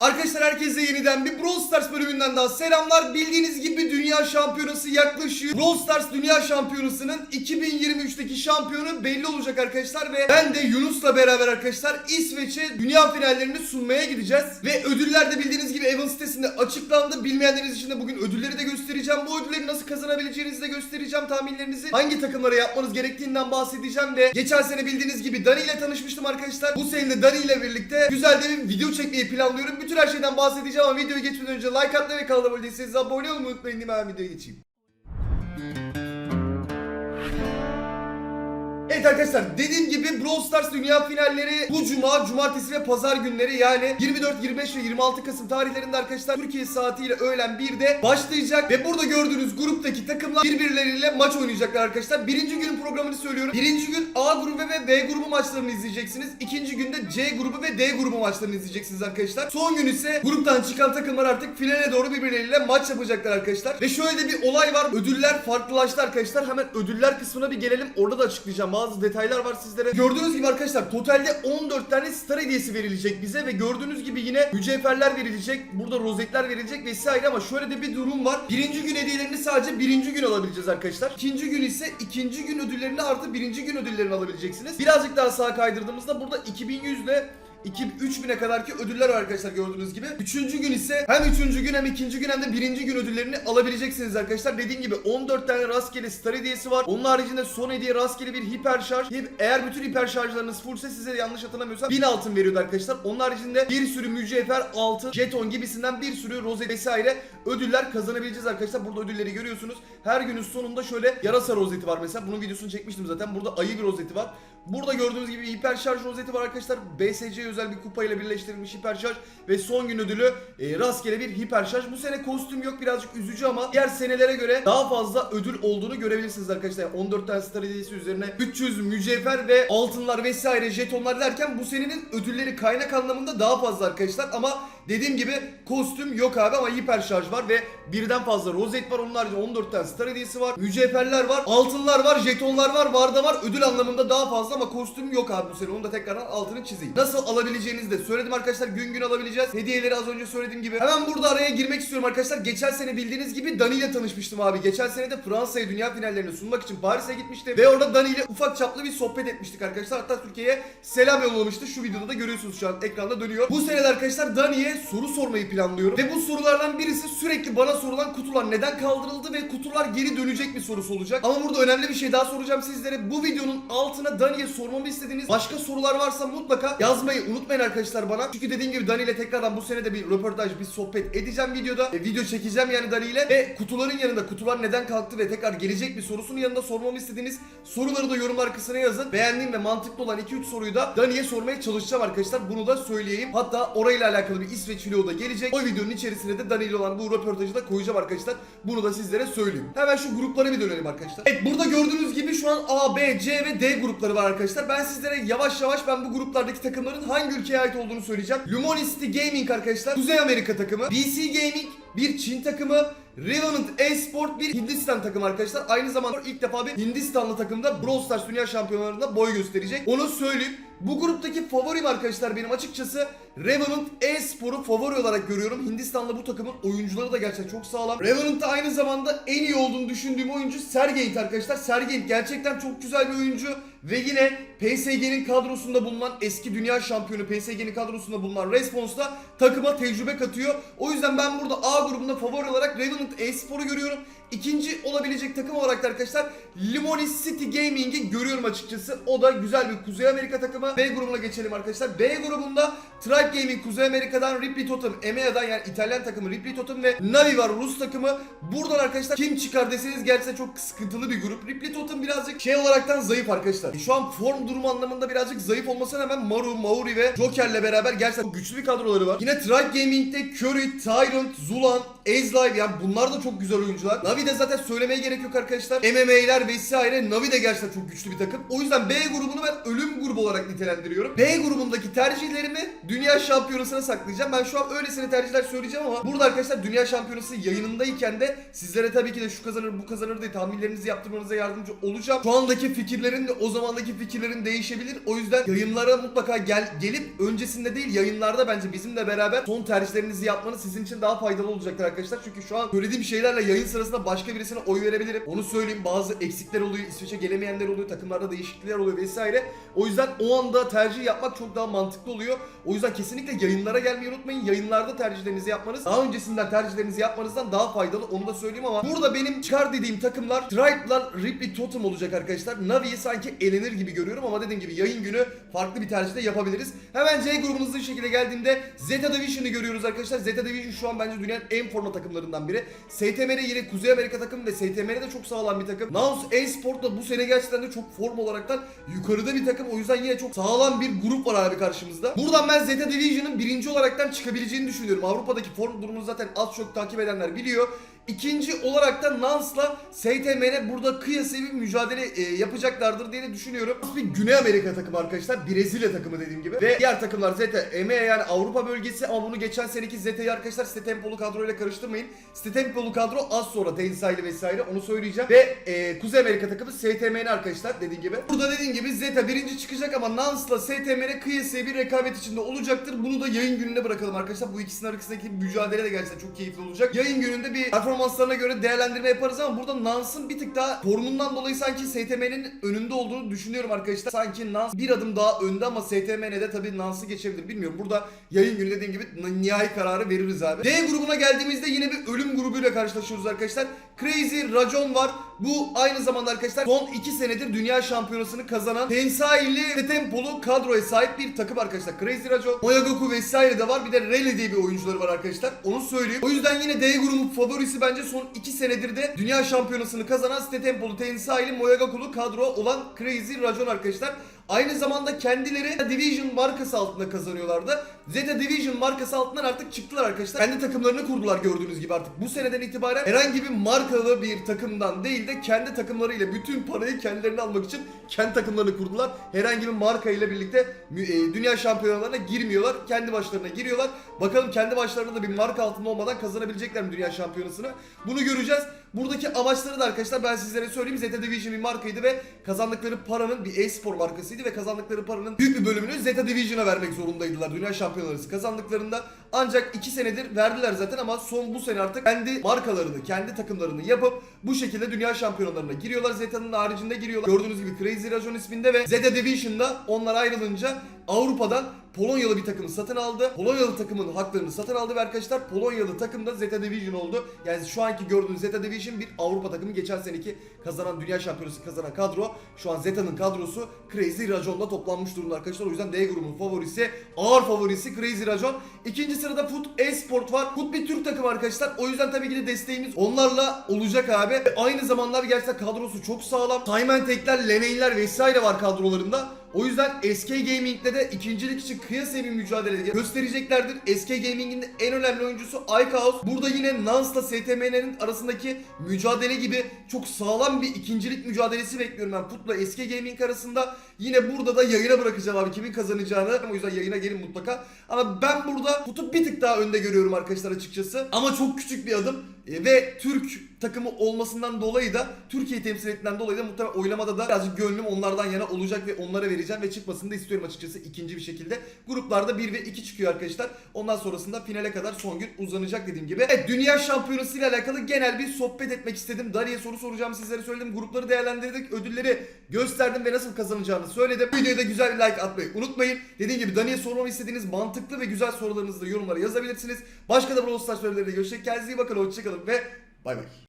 Arkadaşlar herkese yeniden bir Brawl Stars bölümünden daha selamlar. Bildiğiniz gibi Dünya Şampiyonası yaklaşıyor. Brawl Stars Dünya Şampiyonası'nın 2023'teki şampiyonu belli olacak arkadaşlar ve ben de Yunus'la beraber arkadaşlar İsveç'e dünya finallerini sunmaya gideceğiz. Ve ödüller de bildiğiniz gibi Evan sitesinde açıklandı. Bilmeyenleriniz için de bugün ödülleri de göstereceğim. Bu ödülleri nasıl kazanabileceğinizi de göstereceğim. Tahminlerinizi hangi takımlara yapmanız gerektiğinden bahsedeceğim ve geçen sene bildiğiniz gibi Dani ile tanışmıştım arkadaşlar. Bu sene de Dani ile birlikte güzel de bir video çekmeyi planlıyorum. Bütün her şeyden bahsedeceğim ama videoya geçmeden önce like atmayı ve kanala abone değilseniz abone olmayı unutmayın. Mi? Hemen videoya geçeyim. Evet arkadaşlar dediğim gibi Brawl Stars dünya finalleri bu cuma, cumartesi ve pazar günleri yani 24, 25 ve 26 Kasım tarihlerinde arkadaşlar Türkiye saatiyle öğlen 1'de başlayacak ve burada gördüğünüz gruptaki takımlar birbirleriyle maç oynayacaklar arkadaşlar. Birinci günün programını söylüyorum. Birinci gün A grubu ve B grubu maçlarını izleyeceksiniz. İkinci günde C grubu ve D grubu maçlarını izleyeceksiniz arkadaşlar. Son gün ise gruptan çıkan takımlar artık finale doğru birbirleriyle maç yapacaklar arkadaşlar. Ve şöyle de bir olay var. Ödüller farklılaştı arkadaşlar. Hemen ödüller kısmına bir gelelim. Orada da açıklayacağım. Bazı detaylar var sizlere. Gördüğünüz gibi arkadaşlar totalde 14 tane star hediyesi verilecek bize ve gördüğünüz gibi yine mücevherler verilecek. Burada rozetler verilecek vesaire ama şöyle de bir durum var. Birinci gün hediyelerini sadece birinci gün alabileceğiz arkadaşlar. İkinci gün ise ikinci gün ödüllerini artı birinci gün ödüllerini alabileceksiniz. Birazcık daha sağa kaydırdığımızda burada 2100 ile 2 3000'e kadar ki ödüller var arkadaşlar gördüğünüz gibi. Üçüncü gün ise hem üçüncü gün hem ikinci gün hem de birinci gün ödüllerini alabileceksiniz arkadaşlar. Dediğim gibi 14 tane rastgele star hediyesi var. Onun haricinde son hediye rastgele bir hiper şarj. Eğer bütün hiper şarjlarınız fullse size yanlış hatırlamıyorsam 1000 altın veriyordu arkadaşlar. Onun haricinde bir sürü mücevher, altın, jeton gibisinden bir sürü rozet vesaire ödüller kazanabileceğiz arkadaşlar. Burada ödülleri görüyorsunuz. Her günün sonunda şöyle yarasa rozeti var mesela. Bunun videosunu çekmiştim zaten. Burada ayı bir rozeti var. Burada gördüğünüz gibi hiper şarj rozeti var arkadaşlar. BSC özel bir kupayla birleştirilmiş hiper şarj ve son gün ödülü e, rastgele bir hiper şarj. Bu sene kostüm yok birazcık üzücü ama diğer senelere göre daha fazla ödül olduğunu görebilirsiniz arkadaşlar. Yani 14 tane star hediyesi üzerine 300 mücevher ve altınlar vesaire jetonlar derken bu senenin ödülleri kaynak anlamında daha fazla arkadaşlar ama dediğim gibi kostüm yok abi ama hiper şarj var ve birden fazla rozet var. Onun haricinde 14 tane star hediyesi var. Mücevherler var, altınlar var, jetonlar var, varda var. Ödül anlamında daha fazla ama kostüm yok abi bu sene. Onu da tekrardan altını çizeyim. Nasıl alabileceğinizi de söyledim arkadaşlar. Gün gün alabileceğiz. Hediyeleri az önce söylediğim gibi. Hemen burada araya girmek istiyorum arkadaşlar. Geçen sene bildiğiniz gibi Dani ile tanışmıştım abi. Geçen sene de Fransa'ya dünya finallerini sunmak için Paris'e gitmiştim. Ve orada Dani ile ufak çaplı bir sohbet etmiştik arkadaşlar. Hatta Türkiye'ye selam yollamıştı. Şu videoda da görüyorsunuz şu an ekranda dönüyor. Bu sene de arkadaşlar Dani'ye soru sormayı planlıyorum. Ve bu sorulardan birisi sürekli bana sorulan kutular neden kaldırıldı ve kutular geri dönecek mi sorusu olacak. Ama burada önemli bir şey daha soracağım sizlere. Bu videonun altına Dani'ye sormamı istediğiniz başka sorular varsa mutlaka yazmayı unutmayın arkadaşlar bana. Çünkü dediğim gibi Dani ile tekrardan bu sene de bir röportaj, bir sohbet edeceğim videoda. E, video çekeceğim yani Dani ile. Ve kutuların yanında kutular neden kalktı ve tekrar gelecek bir sorusunun yanında sormamı istediğiniz soruları da yorumlar kısmına yazın. Beğendiğim ve mantıklı olan 2-3 soruyu da Dani'ye sormaya çalışacağım arkadaşlar. Bunu da söyleyeyim. Hatta orayla alakalı bir İsveç vlogu da gelecek. O videonun içerisine de Dani olan bu röportajı da koyacağım arkadaşlar. Bunu da sizlere söyleyeyim. Hemen şu gruplara bir dönelim arkadaşlar. Evet burada gördüğünüz gibi şu an A, B, C ve D grupları var arkadaşlar. Ben sizlere yavaş yavaş ben bu gruplardaki takımların hangi ülkeye ait olduğunu söyleyeceğim. Luminosity Gaming arkadaşlar. Kuzey Amerika takımı. BC Gaming bir Çin takımı. Revenant Esport bir Hindistan takımı arkadaşlar. Aynı zamanda ilk defa bir Hindistanlı takımda Brawl Stars Dünya Şampiyonlarında boy gösterecek. Onu söyleyeyim. Bu gruptaki favorim arkadaşlar benim açıkçası Revenant Espor'u favori olarak görüyorum. Hindistanlı bu takımın oyuncuları da gerçekten çok sağlam. Revenant'ta aynı zamanda en iyi olduğunu düşündüğüm oyuncu Sergeyt arkadaşlar. Sergeyt gerçekten çok güzel bir oyuncu ve yine PSG'nin kadrosunda bulunan eski dünya şampiyonu PSG'nin kadrosunda bulunan Response'da takıma tecrübe katıyor. O yüzden ben burada A grubunda favori olarak Revenant Espor'u görüyorum. İkinci olabilecek takım olarak da arkadaşlar Limonis City Gaming'i görüyorum açıkçası. O da güzel bir Kuzey Amerika takımı. B grubuna geçelim arkadaşlar. B grubunda Tribe Gaming Kuzey Amerika'dan Ripley Totem, EMEA'dan yani İtalyan takımı Ripley Totem ve Navi var Rus takımı. Buradan arkadaşlar kim çıkar deseniz gerçekten çok sıkıntılı bir grup. Ripley Totem birazcık şey olaraktan zayıf arkadaşlar. E, Şu an form durumu anlamında birazcık zayıf olmasına rağmen Maru, Mauri ve Joker'le beraber gerçekten çok güçlü bir kadroları var. Yine Tribe Gaming'de Curry, Tyrant, Zulan, Ezlive yani bunlar da çok güzel oyuncular. Navi de zaten söylemeye gerek yok arkadaşlar. MMA'ler vesaire Navi de gerçekten çok güçlü bir takım. O yüzden B grubunu ben ölüm grubu olarak nitelendiriyorum. B grubundaki tercihlerimi Dünya Şampiyonası'na saklayacağım. Ben şu an öylesine tercihler söyleyeceğim ama burada arkadaşlar Dünya Şampiyonası yayınındayken de sizlere tabii ki de şu kazanır bu kazanır diye tahminlerinizi yaptırmanıza yardımcı olacağım. Şu andaki fikirlerin de o zaman zamandaki fikirlerin değişebilir. O yüzden yayınlara mutlaka gel gelip öncesinde değil yayınlarda bence bizimle beraber son tercihlerinizi yapmanız sizin için daha faydalı olacaktır arkadaşlar. Çünkü şu an söylediğim şeylerle yayın sırasında başka birisine oy verebilirim. Onu söyleyeyim. Bazı eksikler oluyor, İsveç'e gelemeyenler oluyor, takımlarda değişiklikler oluyor vesaire. O yüzden o anda tercih yapmak çok daha mantıklı oluyor. O yüzden kesinlikle yayınlara gelmeyi unutmayın. Yayınlarda tercihlerinizi yapmanız daha öncesinden tercihlerinizi yapmanızdan daha faydalı. Onu da söyleyeyim ama burada benim çıkar dediğim takımlar Tribe'la Ripley Totem olacak arkadaşlar. Navi'yi sanki elenir gibi görüyorum ama dediğim gibi yayın günü farklı bir tercihte yapabiliriz. Hemen C grubunun hızlı şekilde geldiğimde Zeta Division'ı görüyoruz arkadaşlar. Zeta Division şu an bence dünyanın en forma takımlarından biri. STMR yine Kuzey Amerika takımı ve STMR de çok sağlam bir takım. Naus e-Sport da bu sene gerçekten de çok form olaraktan yukarıda bir takım. O yüzden yine çok sağlam bir grup var abi karşımızda. Buradan ben Zeta Division'ın birinci olaraktan çıkabileceğini düşünüyorum. Avrupa'daki form durumunu zaten az çok takip edenler biliyor. İkinci olarak da Nans'la STM'ne burada kıyasıya bir mücadele e, yapacaklardır diye düşünüyorum. Bir Güney Amerika takımı arkadaşlar. Brezilya takımı dediğim gibi. Ve diğer takımlar Zeta, EMEA yani Avrupa bölgesi ama bunu geçen seneki Zeta'yı arkadaşlar Stetempolu kadroyla karıştırmayın. Stetempolu kadro az sonra Tensaylı vesaire onu söyleyeceğim. Ve e, Kuzey Amerika takımı STMN arkadaşlar dediğim gibi. Burada dediğim gibi Zeta birinci çıkacak ama Nans'la STMN kıyasıya bir rekabet içinde olacaktır. Bunu da yayın gününe bırakalım arkadaşlar. Bu ikisinin arasındaki mücadele de gerçekten çok keyifli olacak. Yayın gününde bir performanslarına göre değerlendirme yaparız ama burada Nans'ın bir tık daha formundan dolayı sanki STM'nin önünde olduğunu düşünüyorum arkadaşlar. Sanki Nans bir adım daha önde ama STM'de tabii Nans'ı geçebilir. Bilmiyorum. Burada yayın günü dediğim gibi nihai kararı veririz abi. D grubuna geldiğimizde yine bir ölüm grubuyla karşılaşıyoruz arkadaşlar. Crazy Racon var. Bu aynı zamanda arkadaşlar son 2 senedir dünya şampiyonasını kazanan Tensai'li ve tempolu kadroya sahip bir takım arkadaşlar. Crazy Racon, Moyagoku vesaire de var. Bir de Rele diye bir oyuncuları var arkadaşlar. Onu söyleyeyim. O yüzden yine D grubunun favorisi bence son 2 senedir de dünya şampiyonasını kazanan Site Tempolu, Tensai'li, Moyagaku'lu kadro olan Crazy Racon arkadaşlar. Aynı zamanda kendileri Division markası altında kazanıyorlardı. Zeta Division markası altından artık çıktılar arkadaşlar. Kendi takımlarını kurdular gördüğünüz gibi artık. Bu seneden itibaren herhangi bir markalı bir takımdan değil de kendi takımlarıyla bütün parayı kendilerine almak için kendi takımlarını kurdular. Herhangi bir marka ile birlikte e, dünya şampiyonalarına girmiyorlar. Kendi başlarına giriyorlar. Bakalım kendi başlarına da bir marka altında olmadan kazanabilecekler mi dünya şampiyonasını? Bunu göreceğiz. Buradaki amaçları da arkadaşlar ben sizlere söyleyeyim. Zeta Division bir markaydı ve kazandıkları paranın bir e-spor markasıydı ve kazandıkları paranın büyük bir bölümünü Zeta Division'a vermek zorundaydılar dünya şampiyonaları kazandıklarında. Ancak 2 senedir verdiler zaten ama son bu sene artık kendi markalarını, kendi takımlarını yapıp bu şekilde dünya şampiyonalarına giriyorlar. Zeta'nın haricinde giriyorlar. Gördüğünüz gibi Crazy Rajon isminde ve Zeta Division'da onlar ayrılınca Avrupa'dan Polonyalı bir takımı satın aldı. Polonyalı takımın haklarını satın aldı ve arkadaşlar Polonyalı takım da Zeta Division oldu. Yani şu anki gördüğünüz Zeta Division bir Avrupa takımı. Geçen seneki kazanan dünya şampiyonası kazanan kadro. Şu an Zeta'nın kadrosu Crazy Rajon'da toplanmış durumda arkadaşlar. O yüzden D grubunun favorisi, ağır favorisi Crazy Rajon. İkinci sırada Foot Esport var. Foot bir Türk takımı arkadaşlar. O yüzden tabii ki de desteğimiz onlarla olacak abi. Ve Aynı zamanlar gerçekten kadrosu çok sağlam. Simon Tekler, Leneyler vesaire var kadrolarında. O yüzden SK Gaming'de de ikincilik için kıyasaya bir mücadele göstereceklerdir. SK Gaming'in en önemli oyuncusu iCaos. Burada yine Nans'la STM'nin arasındaki mücadele gibi çok sağlam bir ikincilik mücadelesi bekliyorum ben Put'la SK Gaming arasında. Yine burada da yayına bırakacağım abi kimin kazanacağını. O yüzden yayına gelin mutlaka. Ama ben burada Put'u bir tık daha önde görüyorum arkadaşlar açıkçası. Ama çok küçük bir adım. E, Ve Türk takımı olmasından dolayı da Türkiye temsil ettiğinden dolayı da muhtemelen oylamada da birazcık gönlüm onlardan yana olacak ve onlara vereceğim ve çıkmasını da istiyorum açıkçası ikinci bir şekilde. Gruplarda 1 ve 2 çıkıyor arkadaşlar. Ondan sonrasında finale kadar son gün uzanacak dediğim gibi. Evet dünya şampiyonası ile alakalı genel bir sohbet etmek istedim. Dariye soru soracağımı sizlere söyledim. Grupları değerlendirdik. Ödülleri gösterdim ve nasıl kazanacağını söyledim. Bu videoya da güzel bir like atmayı unutmayın. Dediğim gibi Dani'ye sormamı istediğiniz mantıklı ve güzel sorularınızı da yorumlara yazabilirsiniz. Başka da Brawl Stars sorularıyla görüşecek. Kendinize iyi bakın. Hoşçakalın ve bay bay.